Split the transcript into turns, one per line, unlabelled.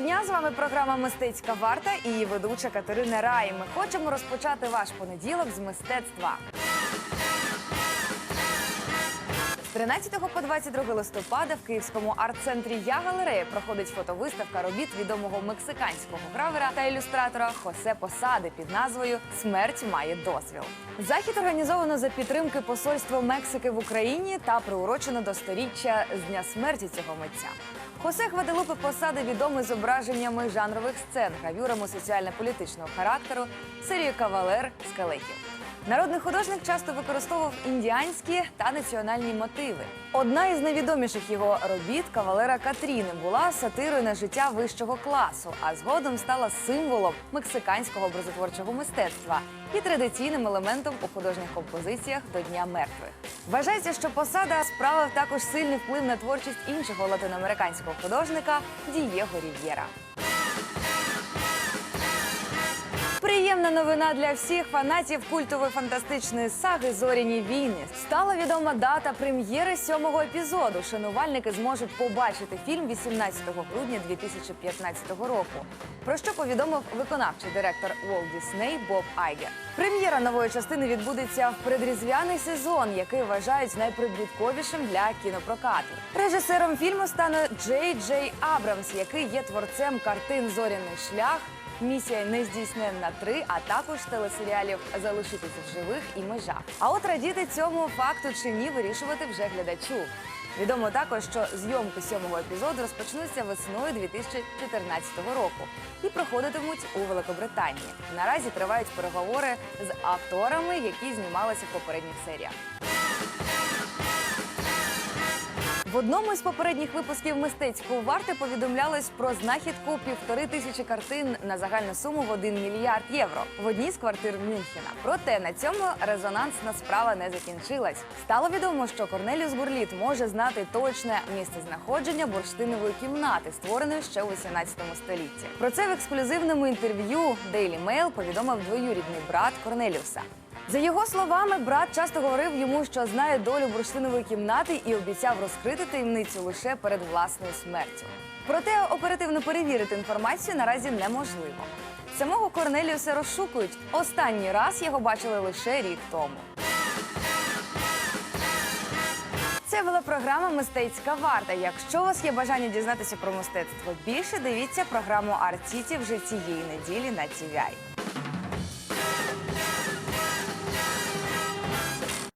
дня! З вами програма Мистецька варта і її ведуча Катерина Рай. Ми хочемо розпочати ваш понеділок з мистецтва. З 13 по 22 листопада в київському арт-центрі Я галерея проходить фотовиставка робіт відомого мексиканського гравера та ілюстратора Хосе Посади під назвою Смерть має дозвіл. Захід організовано за підтримки посольства Мексики в Україні та приурочено до сторіччя з дня смерті цього митця. Хосе Гваделупе Посади відомий зображеннями жанрових сцен, гравюрами соціально-політичного характеру, серією кавалер скелетів. Народний художник часто використовував індіанські та національні мотиви. Одна із найвідоміших його робіт кавалера Катріни була сатирою на життя вищого класу, а згодом стала символом мексиканського образотворчого мистецтва і традиційним елементом у художніх композиціях до Дня мертвих. Вважається, що посада справив також сильний вплив на творчість іншого латиноамериканського художника Дієго Рів'єра. Приємна новина для всіх фанатів культової фантастичної саги Зоряні війни. Стала відома дата прем'єри сьомого епізоду. Шанувальники зможуть побачити фільм 18 грудня 2015 року. Про що повідомив виконавчий директор Walt Disney Боб Айгер. Прем'єра нової частини відбудеться в предрізвяний сезон, який вважають найприбутковішим для кінопрокату. Режисером фільму стане Джей Джей Абрамс, який є творцем картин Зоряний шлях. Місія нездійсненна 3», а також телесеріалів Залишитися в живих і межа. А от радіти цьому факту чи ні вирішувати вже глядачу. Відомо також, що зйомки сьомого епізоду розпочнуться весною 2014 року і проходитимуть у Великобританії. Наразі тривають переговори з акторами, які знімалися в попередніх серіях. В одному із попередніх випусків мистецької варти повідомлялось про знахідку півтори тисячі картин на загальну суму в 1 мільярд євро в одній з квартир Мюнхена. Проте на цьому резонансна справа не закінчилась. Стало відомо, що Корнеліус Бурліт може знати точне місце знаходження бурштинової кімнати, створеної ще у 18 столітті. Про це в ексклюзивному інтерв'ю Daily Mail повідомив двоюрідний брат Корнеліуса. За його словами, брат часто говорив йому, що знає долю бурштинової кімнати і обіцяв розкрити таємницю лише перед власною смертю. Проте оперативно перевірити інформацію наразі неможливо. Самого Корнеліуса розшукують. Останній раз його бачили лише рік тому. Це була програма Мистецька варта. Якщо у вас є бажання дізнатися про мистецтво більше, дивіться програму Арт Сіті вже цієї неділі на TVI.